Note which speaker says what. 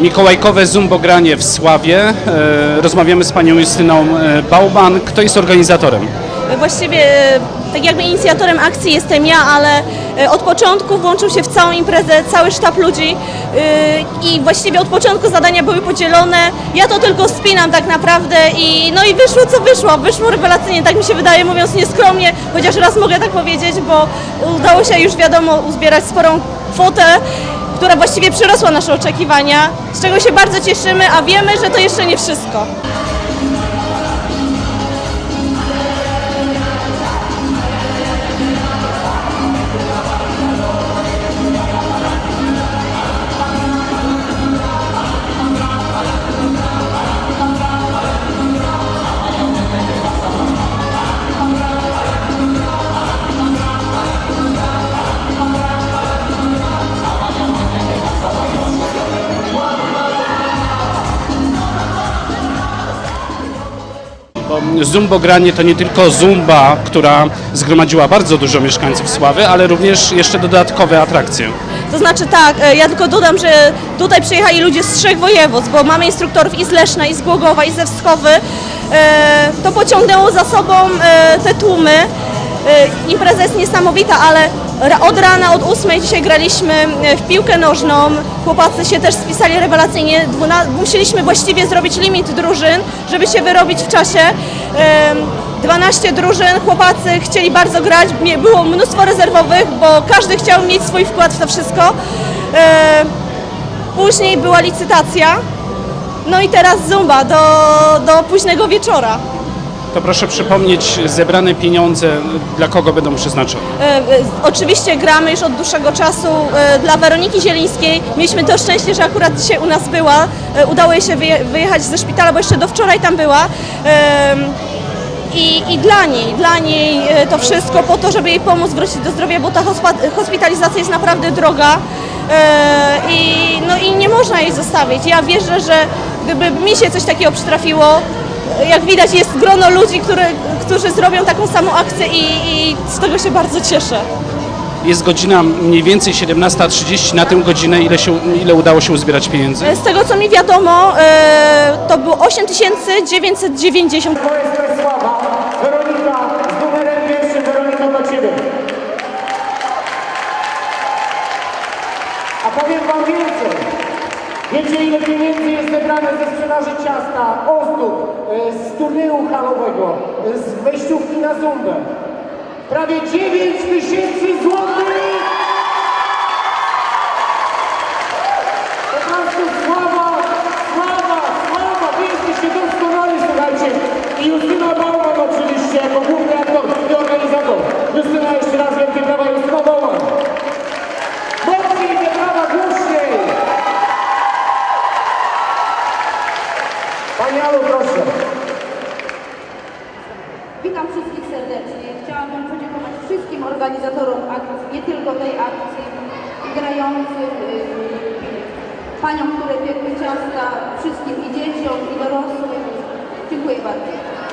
Speaker 1: Mikołajkowe Zumbogranie w Sławie. E, Rozmawiamy z panią Justyną e, Bauman. Kto jest organizatorem?
Speaker 2: Właściwie e, tak jakby inicjatorem akcji jestem ja, ale od początku włączył się w całą imprezę cały sztab ludzi i właściwie od początku zadania były podzielone. Ja to tylko spinam tak naprawdę i no i wyszło co wyszło. Wyszło rewelacyjnie, tak mi się wydaje, mówiąc nieskromnie, chociaż raz mogę tak powiedzieć, bo udało się już wiadomo uzbierać sporą kwotę która właściwie przerosła nasze oczekiwania, z czego się bardzo cieszymy, a wiemy, że to jeszcze nie wszystko.
Speaker 1: Bo Zumbogranie to nie tylko zumba, która zgromadziła bardzo dużo mieszkańców Sławy, ale również jeszcze dodatkowe atrakcje.
Speaker 2: To znaczy tak, e, ja tylko dodam, że tutaj przyjechali ludzie z trzech województw, bo mamy instruktorów i z Leszna, i z Głogowa, i ze. E, To pociągnęło za sobą e, te tłumy. Impreza jest niesamowita, ale od rana, od ósmej dzisiaj graliśmy e, w piłkę nożną. Chłopacy się też spisali rewelacyjnie. Dwuna- Musieliśmy właściwie zrobić limit drużyn, żeby się wyrobić w czasie. E, 12 drużyn, chłopacy chcieli bardzo grać, było mnóstwo rezerwowych, bo każdy chciał mieć swój wkład w to wszystko. Później była licytacja, no i teraz zumba do, do późnego wieczora.
Speaker 1: To proszę przypomnieć zebrane pieniądze, dla kogo będą przeznaczone.
Speaker 2: E, e, Oczywiście gramy już od dłuższego czasu e, dla Weroniki Zielińskiej. Mieliśmy to szczęście, że akurat dzisiaj u nas była. Udało jej się wyje- wyjechać ze szpitala, bo jeszcze do wczoraj tam była. I, I dla niej, dla niej to wszystko po to, żeby jej pomóc wrócić do zdrowia, bo ta hospitalizacja jest naprawdę droga i, no, i nie można jej zostawić. Ja wierzę, że gdyby mi się coś takiego przytrafiło, jak widać jest grono ludzi, które, którzy zrobią taką samą akcję i, i z tego się bardzo cieszę.
Speaker 1: Jest godzina mniej więcej 17.30. Na tę godzinę ile, się, ile udało się uzbierać pieniędzy?
Speaker 2: Z tego co mi wiadomo, e, to było 8990.
Speaker 3: To jest Wesława. Weronika z numerem pierwszym. Weronika do Ciebie. A powiem Wam więcej. Wiecie ile pieniędzy jest zebrane ze sprzedaży ciasta, ozdób, e, z turnieju halowego, e, z wejściówki na Zumbę? Prawie 9 tysięcy złotych! Po prostu sława, sława, sława! Wy jesteście doskonali, słuchajcie. I Justyna Bauman oczywiście, jako główny Proszę.
Speaker 4: Witam wszystkich serdecznie. Chciałabym podziękować wszystkim organizatorom akcji, nie tylko tej akcji, grającym, yy, paniom, które piekły ciasta, wszystkim i dzieciom, i dorosłym. Dziękuję bardzo.